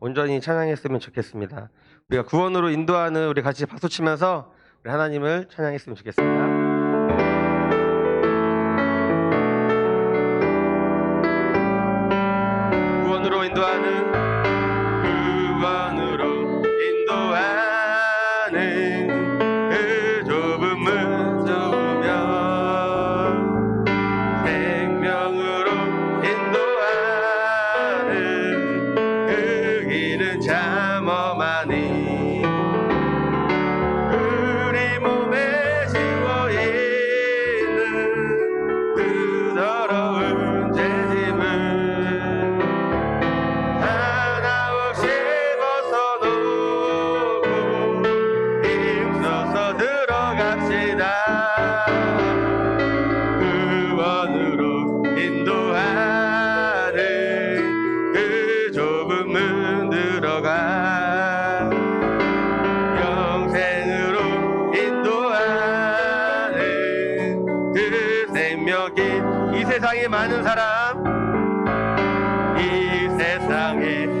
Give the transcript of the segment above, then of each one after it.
온전히 찬양했으면 좋겠습니다. 우리가 구원으로 인도하는 우리 같이 박수 치면서 우리 하나님을 찬양했으면 좋겠습니다. 세상에 많은 사람. 이 세상에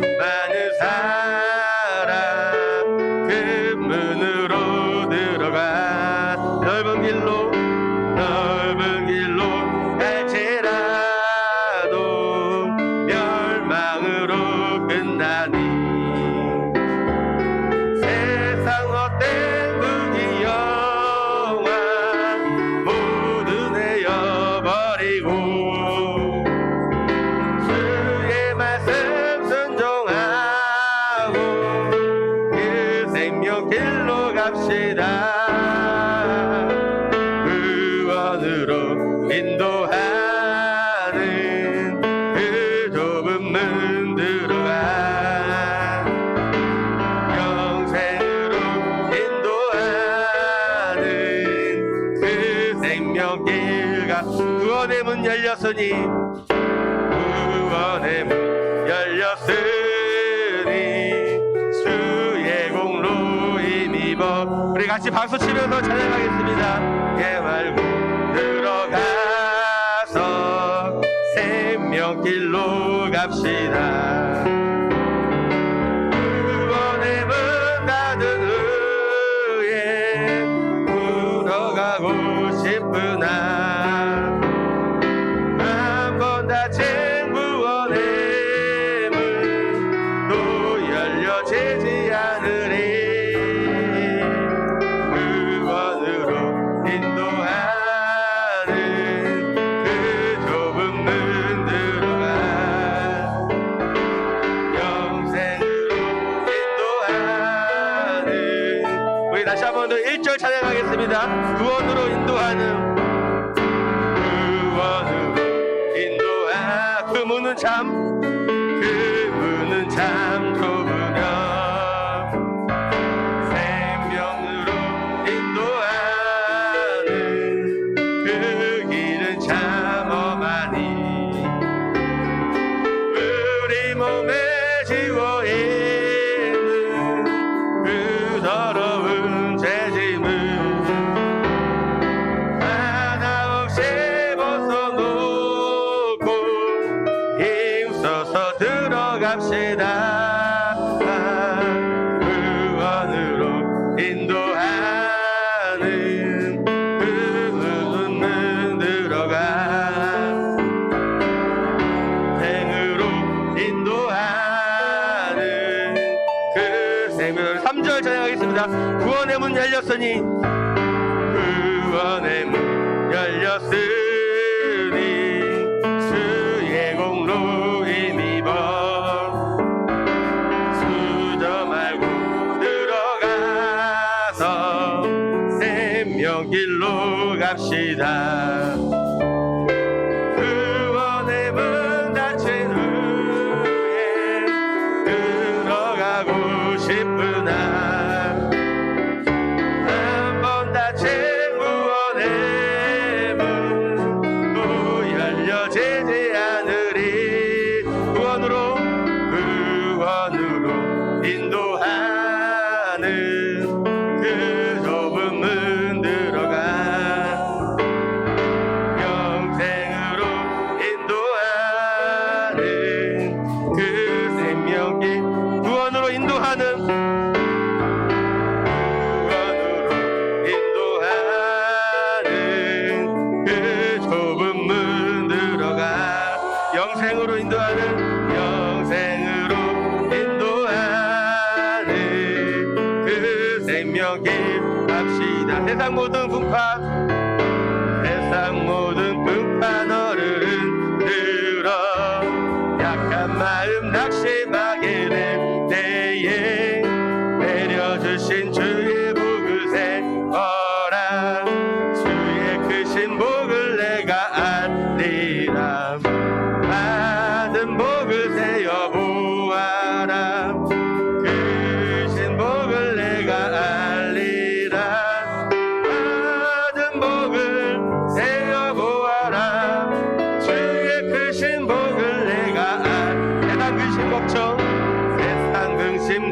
같이 박수 치면서 찬양하겠습니다. 예 말고 들어가서 생명길로 갑시다. 1절 찬양하겠습니다. 구원으로 인도하는 구원으로 인도하그 문은 참 그 안에 문 열렸을 세상 모든 분파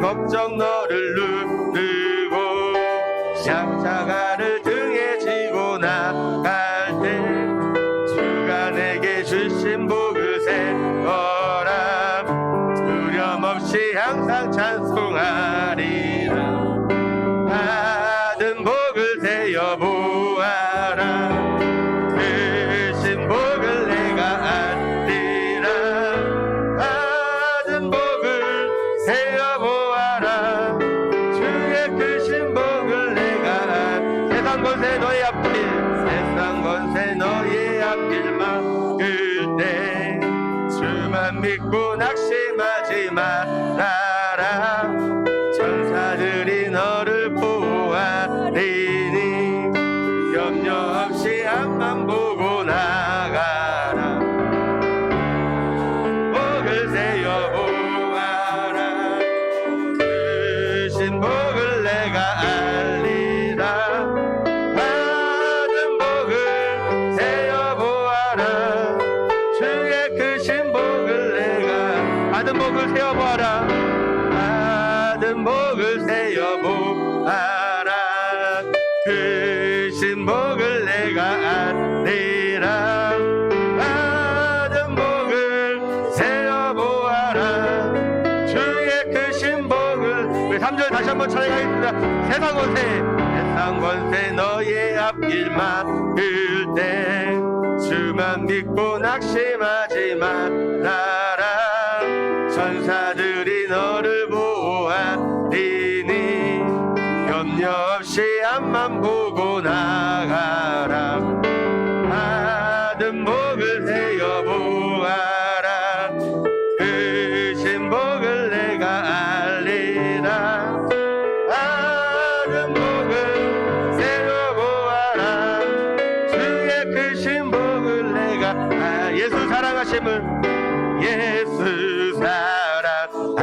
걱정 너 in. 권세 세상 권세 너의 앞길 막을 때. 주만 믿고 낙심하지 마라 예수 사랑하심은 예수 사랑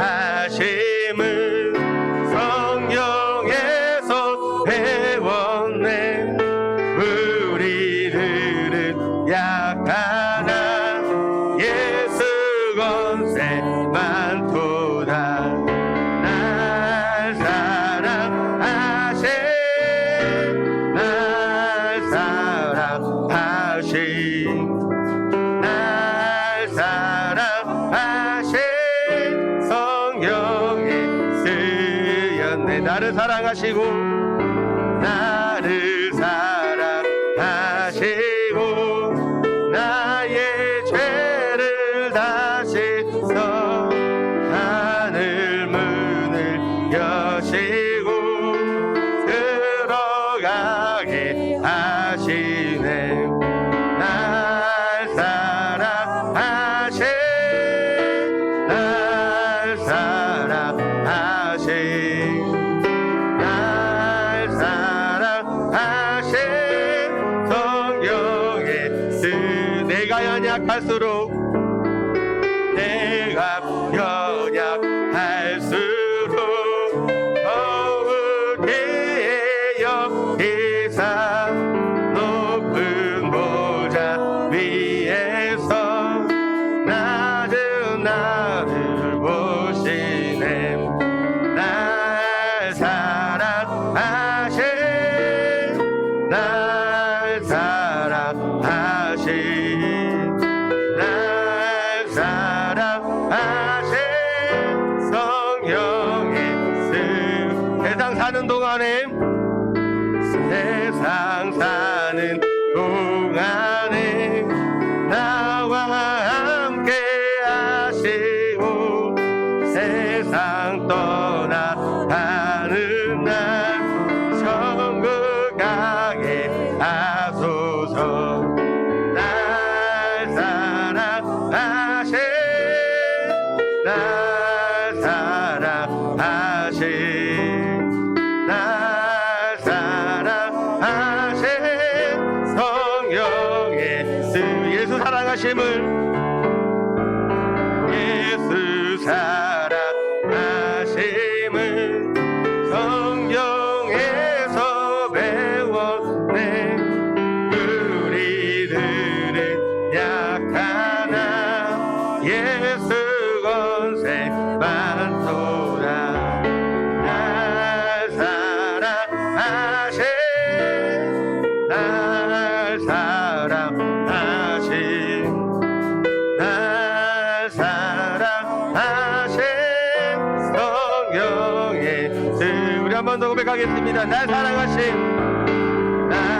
나를 사랑하시고 나 ಯಾಕೆ ಹಸಿರು 동안에 세상 사 사랑하심을 예수 사 고백하겠습니다. 날 사랑하신 날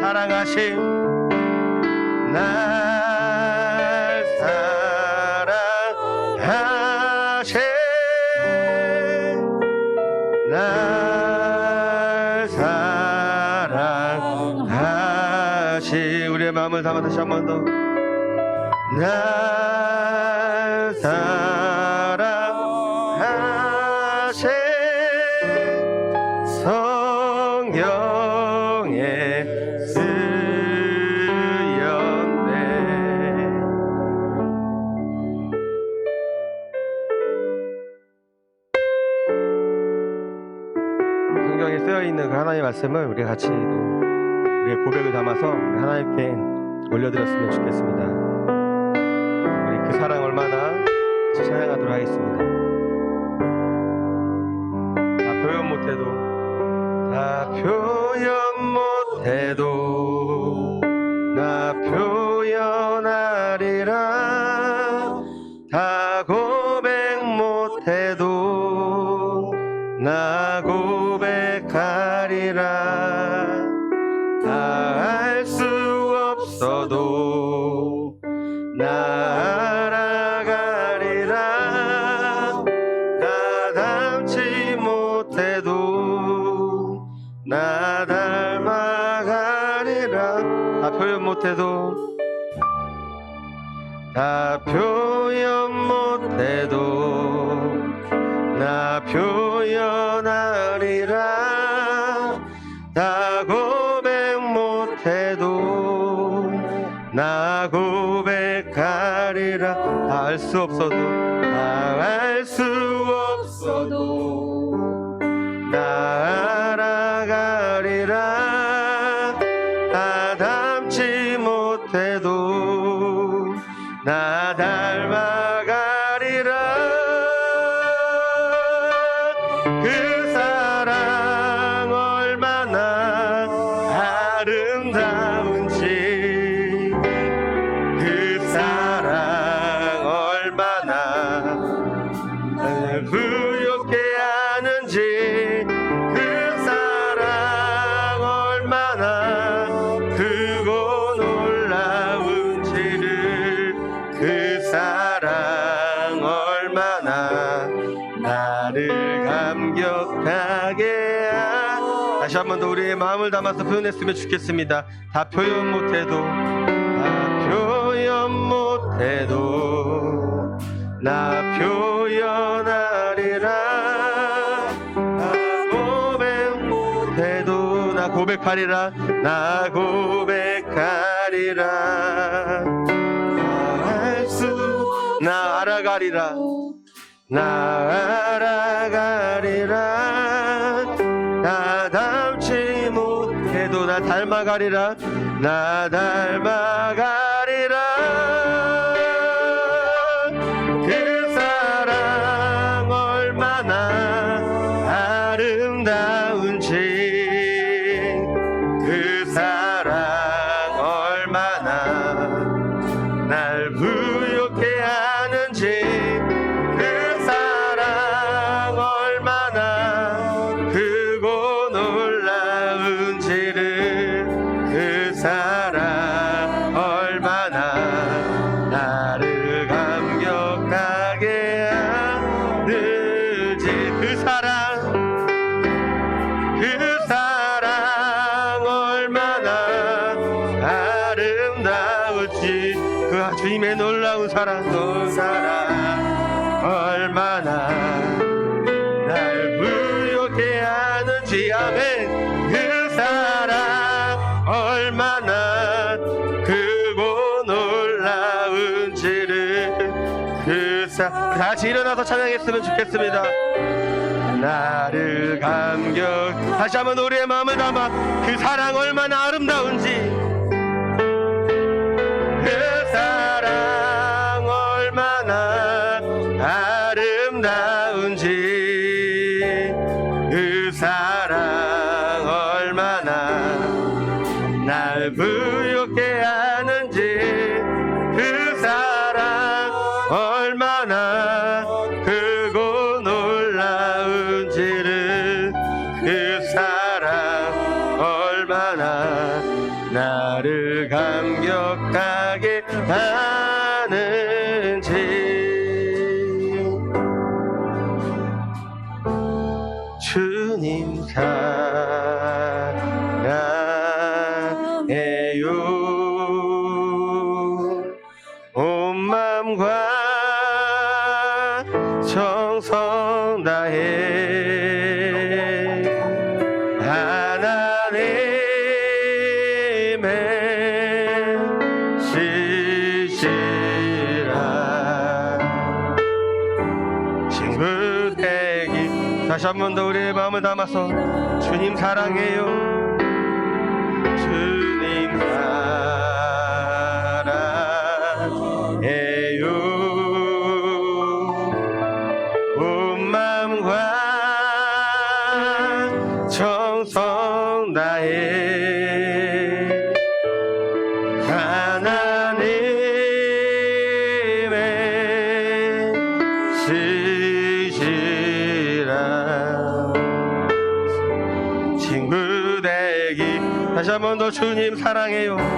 사랑하신 날 담아 다시 한 번 더. 날 사랑하신 성경에 쓰였네. 성경에 쓰여 있는 그 하나님의 말씀을 우리 같이 또 우리의 고백을 담아서 하나님께 올려드렸으면 좋겠습니다. 우리 그 사랑 얼마나 찬양하도록 하겠습니다. 다 표현 못해도 다 표현 못해도 나 표현하리라 다 고백 못해도 나 고백하리라 못해도 나 고백하리라. 다알수 없어도 다알수 마음을 담아서 표현했으면 좋겠습니다. 다 표현 못해도 다 표현 못해도 나 표현하리라 나 고백 못해도 나 고백하리라 나 고백하리라. 나알수나 알아가리라. 나 알아가리라 나 닮아가리라. 나 닮아가 그 사랑 얼마나 날 부욕해 하는지 아멘. 그 사랑 얼마나 크고 놀라운지를 그사 다시 일어나서 찬양했으면 좋겠습니다. 나를 감격 다시 한번 우리의 마음을 담아 그 사랑 얼마나 아름다운지 해요. 온 맘과 정성 다해 하나님의 시시라 친구 되기. 다시 한 번 더 우리의 마음을 담아서 주님 사랑해요 주님 사랑해요